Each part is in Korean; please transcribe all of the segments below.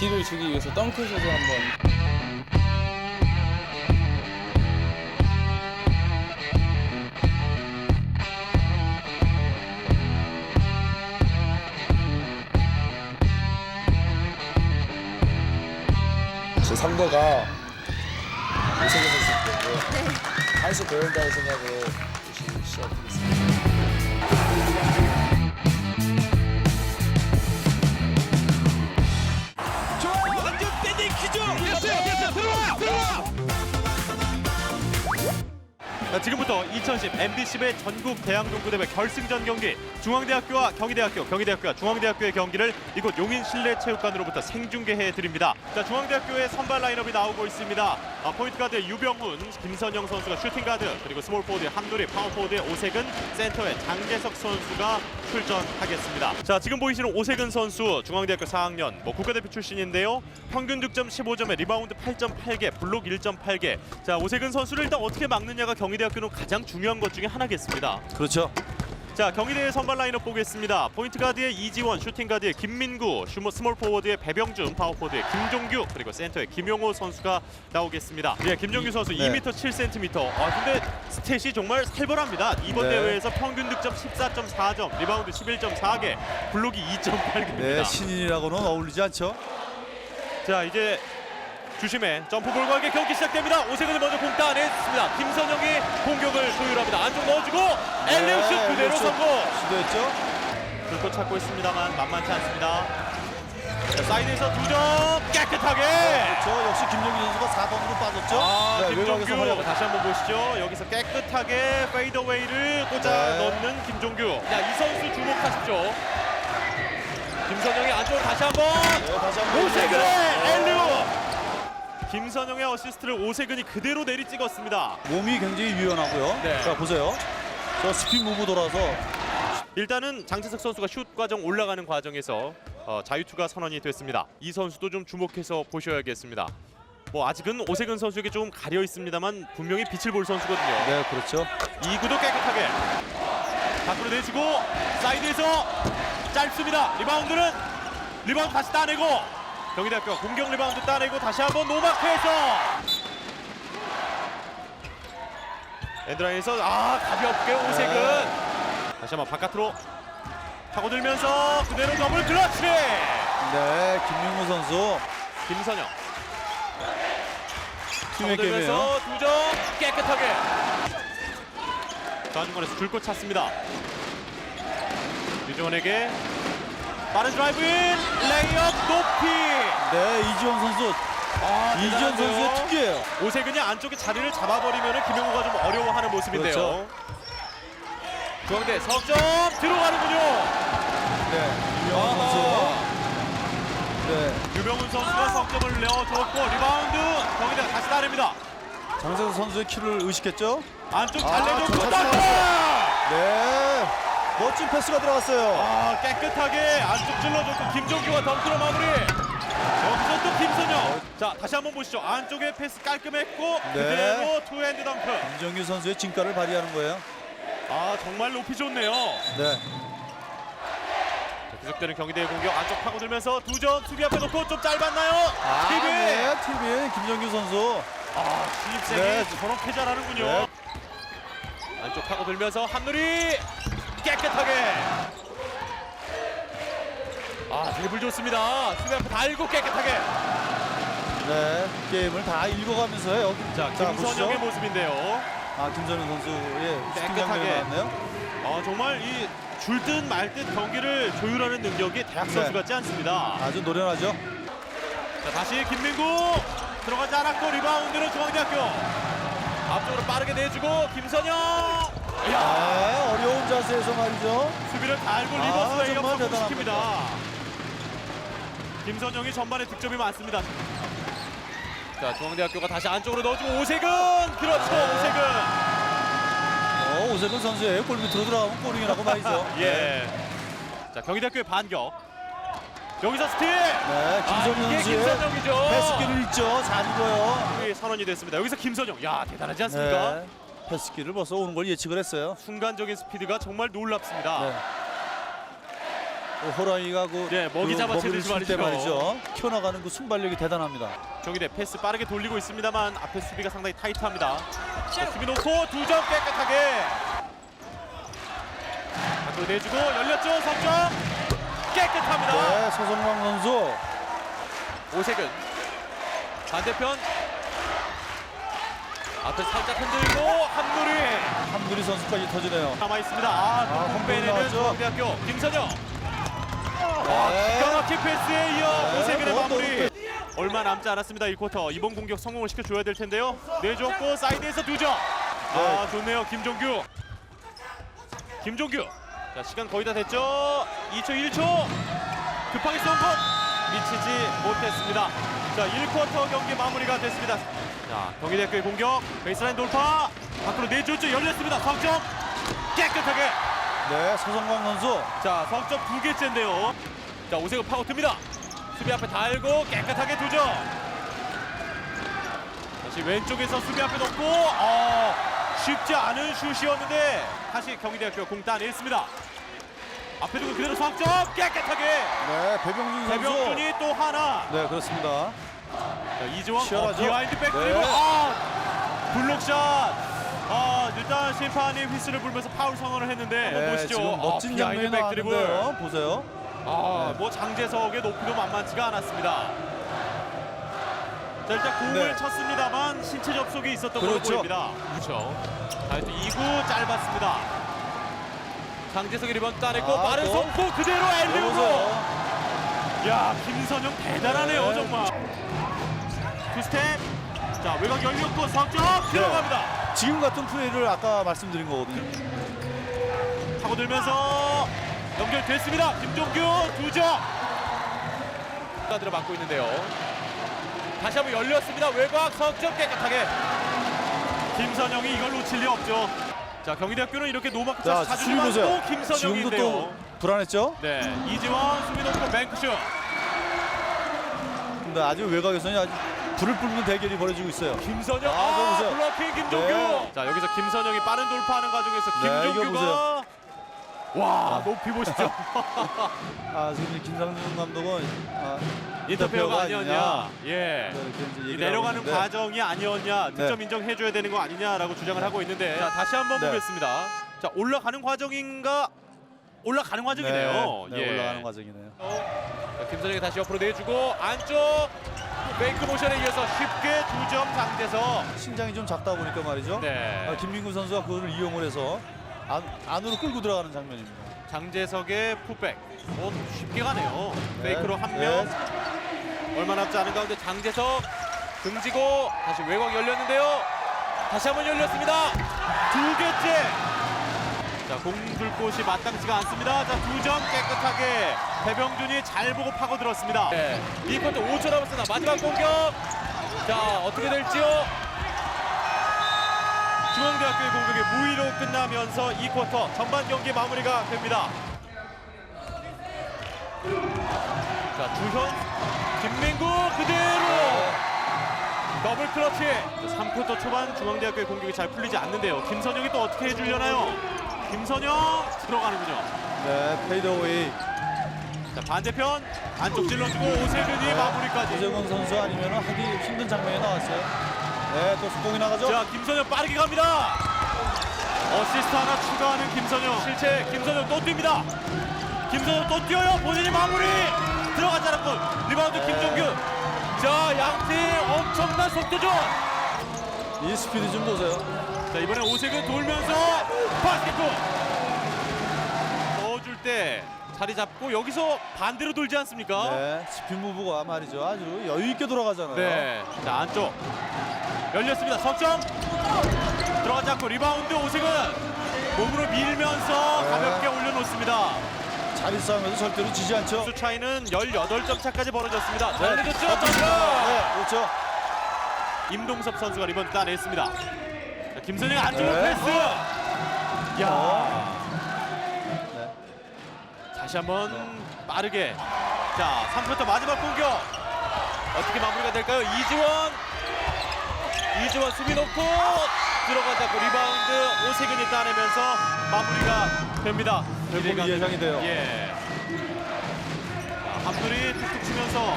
기를 주기 위해서 덩크슛을 한번. 제 상대가 이세계 선수 때문에 한수 배운다는 생각으로 열심히 시작하겠습니다. 자, 지금부터 2010 MBC배 전국 대학농구대회 결승전 경기 중앙대학교와 경희대학교, 경희대학교와 중앙대학교의 경기를 이곳 용인 실내체육관으로부터 생중계해 드립니다. 자, 중앙대학교의 선발 라인업이 나오고 있습니다. 아, 포인트 가드 유병훈, 김선영 선수가 슈팅 가드, 그리고 스몰 포워드 한누리, 파워 포워드 오세근, 센터에 장재석 선수가 출전하겠습니다. 자, 지금 보이시는 오세근 선수 중앙대학교 4학년 뭐 국가대표 출신인데요. 평균 득점 15점에 리바운드 8.8개, 블록 1.8개. 자, 오세근 선수를 일단 어떻게 막느냐가 경희대학교는 가장 중요한 것 중에 하나겠습니다. 그렇죠. 자 경희대의 선발 라인업 보겠습니다. 포인트 가드의 이지원, 슈팅 가드의 김민구, 슈머 스몰 포워드의 배병준, 파워 포워드의 김종규, 그리고 센터의 김용호 선수가 나오겠습니다. 예, 김종규 선수 네. 2m 7cm. 아 근데 스탯이 정말 살벌합니다. 이번 네. 대회에서 평균 득점 14.4점, 리바운드 11.4개, 블록이 2.8개입니다. 네, 신인이라고는 어울리지 않죠. 자 이제 주심의 점프볼 걸게 경기 시작됩니다. 오세근이 먼저 공 따냈습니다. 김선영이 공격을 소유합니다. 안쪽 넣어주고 엘리우슛 네, 그대로 성공. 시도했죠. 불꽃 찾고 있습니다만 만만치 않습니다. 자, 사이드에서 두 점 깨끗하게. 그렇죠. 역시 김정기 선수가 4번으로 빠졌죠. 아, 네, 김종규 다시 한번 보시죠. 여기서 깨끗하게 페이더웨이를 꽂아 네. 넣는 김종규. 자, 이 선수 주목하십시오. 김선영이 안쪽으로 다시 한번 네, 다시 한번 오세근의 네. 엘리우. 김선영의 어시스트를 오세근이 그대로 내리 찍었습니다. 몸이 굉장히 유연하고요. 네. 자 보세요. 저 스핀 무브 돌아서 일단은 장재석 선수가 슛 과정 올라가는 과정에서 어, 자유투가 선언이 됐습니다. 이 선수도 좀 주목해서 보셔야겠습니다. 뭐 아직은 오세근 선수에게 좀 가려 있습니다만 분명히 빛을 볼 선수거든요. 네 그렇죠. 이구도 깨끗하게 밖으로 내주고 사이드에서 짧습니다. 리바운드는 리바운드 다시 따내고 경희대학교 공격 리바운드 따내고 다시 한번 노마크에서. 엔드라인에서 아 가볍게 오색은. 다시 한번 바깥으로 파고들면서 그대로 더블 클러치. 네 김용호 선수. 김선영. 팀의 게임이에요. 파고들면서 두점 깨끗하게. 좌중간에서 줄곧 찼습니다. 유정원에게 빠른 드라이브인 레이업 높이 네 이지원 선수 아, 이지원. 선수의 특기예요. 오세근이 안쪽에 자리를 잡아버리면 김용호가 좀 어려워하는 모습인데요 그렇죠. 중앙대 석점 들어가는군요 네 유명한 선수. 네 유병훈 선수가 석점을 내어줬고 리바운드 경기대가 다시 따냅니다 장세수 선수의 키를 의식했죠. 안쪽 아, 잘 내줬고 저 덩크! 네 멋진 패스가 들어갔어요. 아 깨끗하게 안쪽 찔러줬고 김종규가 덩크로 마무리 여기서 또 김선영 자 다시 한번 보시죠 안쪽에 패스 깔끔했고 네. 그대로 투핸드 덩크 김정규 선수의 진가를 발휘하는 거예요. 아 정말 높이 좋네요 네. 자, 계속되는 경기대의 공격 안쪽 파고들면서 두 점 수비 앞에 놓고 좀 짧았나요 아, TV 네, TV 김정규 선수. 아 신입생이 네. 저렇게 잘하는군요 네. 안쪽 파고들면서 한누리 깨끗하게 아 드리블 좋습니다 수비 앞에 달고 깨끗하게 네, 게임을 다 읽어가면서요. 자 김선영의 모습인데요 아, 김선영 선수의 슈팅 깨끗하게. 나왔네요. 아 정말 이 줄 듯 말 듯 경기를 조율하는 능력이 대학 선수 네. 같지 않습니다. 아주 노련하죠. 자 다시 김민구 들어가지 않았고 리바운드는 중앙대학교 앞쪽으로 빠르게 내주고 김선영 야 아, 어려운 자세에서 말이죠. 수비를 달고 아, 리버스 레이업 정말 성공시킵니다. 김선영이 전반에 득점이 많습니다. 자 중앙대학교가 다시 안쪽으로 넣어주고 오세근 그렇죠 네. 오세근 어, 오세근 선수의 골 밑으로 들어가면 골이라고 말이죠. 예. 자 경희대학교의 반격 여기서 스틸 네, 아, 김선영 이게 선수의 김선영이죠. 패스기를 읽죠. 잘 읽어요. 이 선언이 됐습니다. 여기서 김선영, 야 대단하지 않습니까? 네, 패스기를 벌써 오는 걸 예측을 했어요. 순간적인 스피드가 정말 놀랍습니다. 네. 어, 호랑이가 그 예, 먹이 그 잡아채듯이 먹이를 칠때 말이죠. 말이죠. 튀어나가는 그 순발력이 대단합니다. 경희대 패스 빠르게 돌리고 있습니다만 앞에 수비가 상당히 타이트합니다. 자, 수비 놓고 두 점 깨끗하게. 밖으로 내주고 열렸죠. 석점 깨끗합니다. 네, 서성광 선수. 오색은 반대편 앞에 살짝 흔들고 한무리 한두리 선수까지 터지네요. 남아 있습니다. 아, 또 아, 공 빼내는 나왔죠. 중앙대학교 김선영. 네. 기가 막힌 패스에 이어 네, 오세근의 뭐, 마무리. 얼마 남지 않았습니다. 1쿼터 이번 공격 성공을 시켜줘야 될 텐데요. 내줬고 사이드에서 두 점. 아 좋네요. 김종규. 김종규. 자 시간 거의 다 됐죠. 2초 1초. 급하게 쏜 것. 미치지 못했습니다. 자 1쿼터 경기 마무리가 됐습니다. 자 경기대학교의 공격 베이스라인 돌파. 밖으로 내줬죠. 열렸습니다. 석점 깨끗하게. 네, 서성광 선수. 자 석점 두 개째인데요. 자 오세근 파고 듭니다. 수비 앞에 달고 깨끗하게 두 점. 다시 왼쪽에서 수비 앞에 놓고 어, 쉽지 않은 슛이었는데 다시 경희대학교 공 따냈습니다. 앞에 두고 그대로 석점 깨끗하게 네, 배병준 선수. 배병준이 또 하나. 네, 그렇습니다. 자, 이지원 어, 치열하죠? 비하인드 백 네. 아 블록샷. 아 일단 심판이 휘슬을 불면서 파울 선언을 했는데 네, 보시죠. 지금 멋진 아, 장면이 비하인드 백 드리블. 나왔는데요. 보세요. 아, 뭐 장재석의 높이도 만만치가 않았습니다. 자, 일단 공을 네. 쳤습니다만 신체 접촉이 있었던 걸로 그렇죠. 보입니다. 그렇죠. 자, 또 2구 짧았습니다. 장재석이 리번 따냈고 아, 빠른 또? 속도 그대로 엘리우로. 야, 김선영 대단하네요, 네. 정말. 투 스텝. 자, 외곽 열렸고 석점 들어갑니다. 지금 같은 플레이를 아까 말씀드린 거거든요. 파고들면서 연결됐습니다. 김종규 두 점. 가드를 맡고 있는데요. 다시 한번 열렸습니다. 외곽 석점 깨끗하게. 김선영이 이걸 놓칠 리 없죠. 자 경희대학교는 이렇게 노마크 자, 차 자주 지금도 김선영인데요. 또 불안했죠? 네 이지원 수비 놓고 뱅크슛. 근데 아주 외곽에서는 아주 불을 뿜는 대결이 벌어지고 있어요. 김선영 아, 아, 저거 보세요. 블로킹 김종규. 네. 자 여기서 김선영이 빠른 돌파하는 과정에서 네, 이거 김종규가. 와 높이 보시죠. 아, 지금 김상준 감독은 아, 인터페어가 아니었냐. 예. 이렇게 이제 이 얘기를 내려가는 있는데 과정이 아니었냐 득점 네. 인정해줘야 되는 거 아니냐라고 주장을 하고 있는데 자 다시 한번 네. 보겠습니다 자 올라가는 과정인가 올라가는 과정이네요 네, 네, 예. 올라가는 과정이네요. 자, 김선영이 다시 옆으로 내주고 안쪽 페이크 모션에 이어서 쉽게 두점 장대서 신장이 좀 작다 보니까 말이죠. 네 아, 김민구 선수가 그거를 이용을 해서 안, 안으로 끌고 들어가는 장면입니다. 장재석의 풋백 뭐 쉽게 가네요 네. 페이크로 네. 한명 얼마 남지 않은 가운데 장재석 등지고 다시 외곽 열렸는데요. 다시 한번 열렸습니다. 두 개째. 자, 공둘 곳이 마땅치가 않습니다. 자, 두 점 깨끗하게 배병준이 잘 보고 파고 들었습니다. 네. 이 쿼터 5초 남았습니다. 마지막 공격. 자, 어떻게 될지요? 중앙대학교의 공격이 무위로 끝나면서 이 쿼터 전반 경기 마무리가 됩니다. 자, 주현, 김민구 그대로 더블 클러치. 3쿼터 초반 중앙대학교의 공격이 잘 풀리지 않는데요. 김선영이 또 어떻게 해주려나요? 김선영 들어가는군요. 네, 페이드어웨이. 자, 반대편 안쪽 찔러주고 오세근이 마무리까지. 이재광 선수 아니면 하기 힘든 장면이 나왔어요. 네, 또 속공이 나가죠. 자, 김선영 빠르게 갑니다. 어시스트 하나 추가하는 김선영. 실체 김선영 또 뜁니다. 김선영 또 뛰어요. 본인이 마무리. 들어가지 않았고 리바운드 네. 김종규. 자, 양팀 엄청난 속도전. 이 스피드 좀 보세요. 자, 이번에 오색은 돌면서 바스켓볼. 넣어줄 때 자리 잡고 여기서 반대로 돌지 않습니까? 네, 스핀 무브가 말이죠. 아주 여유 있게 돌아가잖아요. 네. 자, 안쪽. 열렸습니다. 석점. 들어가지 않고 리바운드 오색은 몸으로 밀면서 네. 가볍게 올려놓습니다. 자리 싸움에서 절대로 지지 않죠. 수 차이는 18점 차까지 벌어졌습니다. 잘 네, 늦었죠? 네, 그렇죠. 임동섭 선수가 리바운드 따냈습니다. 자, 김선영 안쪽으로 네. 패스. 야. 네. 다시 한번 빠르게. 자, 3쿼터 마지막 공격. 어떻게 마무리가 될까요? 이지원. 이지원 수비 놓고 들어가지 않고 리바운드 오세근이 따내면서 마무리가 됩니다. 결국은 예상이 돼요. 예. 한돌이 툭툭 치면서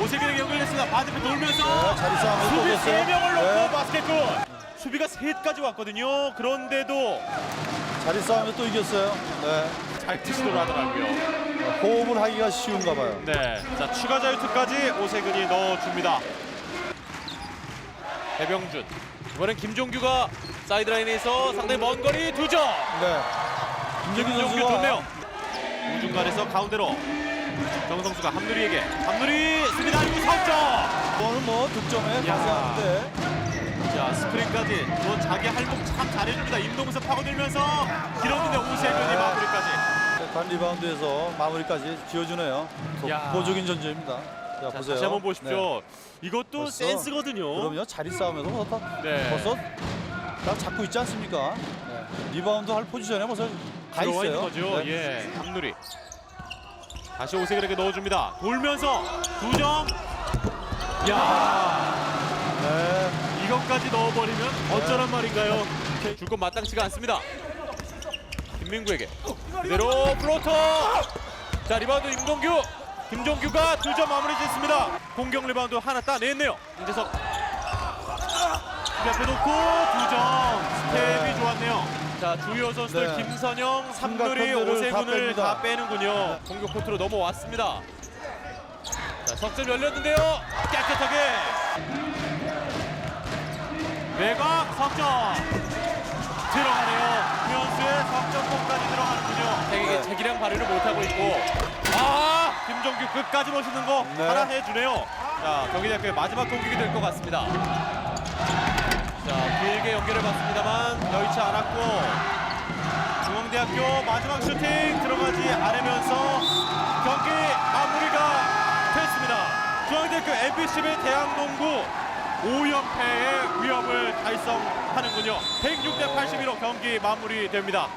오세근에게 연결했습니다. 반대편 돌면서 네, 자리 싸움에서 또 수비 됐어요. 세 명을 놓고 네. 바스켓골. 수비가 셋까지 왔거든요. 그런데도 자리 싸움에서 또 이겼어요. 네. 잘 시도를 하더라고요. 호흡을 하기가 쉬운가 봐요. 네, 자 추가 자유투까지 오세근이 넣어줍니다. 배병준 이번엔 김종규가 사이드라인에서 상당히 먼 거리 두 점. 네. 김정규 김종규 선수가 좋네요. 우중간에서 가운데로 정성수가 함누리에게 함누리 수비 날리고 석점. 이거는 뭐 득점에 야. 가세하는데 자 스크린까지 또 자기 할목 참 잘해줍니다. 임동석 파고들면서 길었는데 오세근이 네. 마무리까지. 단 리바운드에서 마무리까지 지어주네요. 야. 보적인 전주입니다. 자, 자, 보세요. 다시 한번 보십시오. 네. 이것도 벌써. 센스거든요. 그럼요. 자리 싸움에서 벌써 다- 네. 벌써 다 잡고 있지 않습니까? 네. 리바운드 할 포지션에 벌써 가 있어요. 있는 거죠. 네. 예, 함누리. 다시 오세근에게 넣어줍니다. 돌면서 두 점. 야, 네. 이것까지 넣어버리면 어쩌란 말인가요? 줄 건 마땅치가 않습니다. 김민구에게 그대로 플로터. 자 리바운드 임동규. 김종규가 두 점 마무리 짓습니다. 공격 리바운드 하나 따냈네요. 임재석. 옆에 놓고 두 점. 스텝이 네. 좋았네요. 자 주요 선수들 네. 김선영, 삼돌이, 삼각편들을 다. 다 빼는군요. 공격 코트로 넘어왔습니다. 자 석점 열렸는데요. 깨끗하게 외곽 석점 들어가네요. 유현수의 석점골까지 들어가는군요. 네. 되게 재기량 발휘를 못하고 있고 아 김종규 끝까지 멋있는 거 네. 하나 해주네요. 자 경기대학교의 마지막 공격이 될 것 같습니다. 자 길게 연결을 받습니다만 여의치 않았고 중앙대학교 마지막 슈팅 들어가지 않으면서 경기 마무리가 됐습니다. 중앙대학교 MBCB 대학농구 5연패의 위협을 달성하는군요. 106대 81로 경기 마무리됩니다.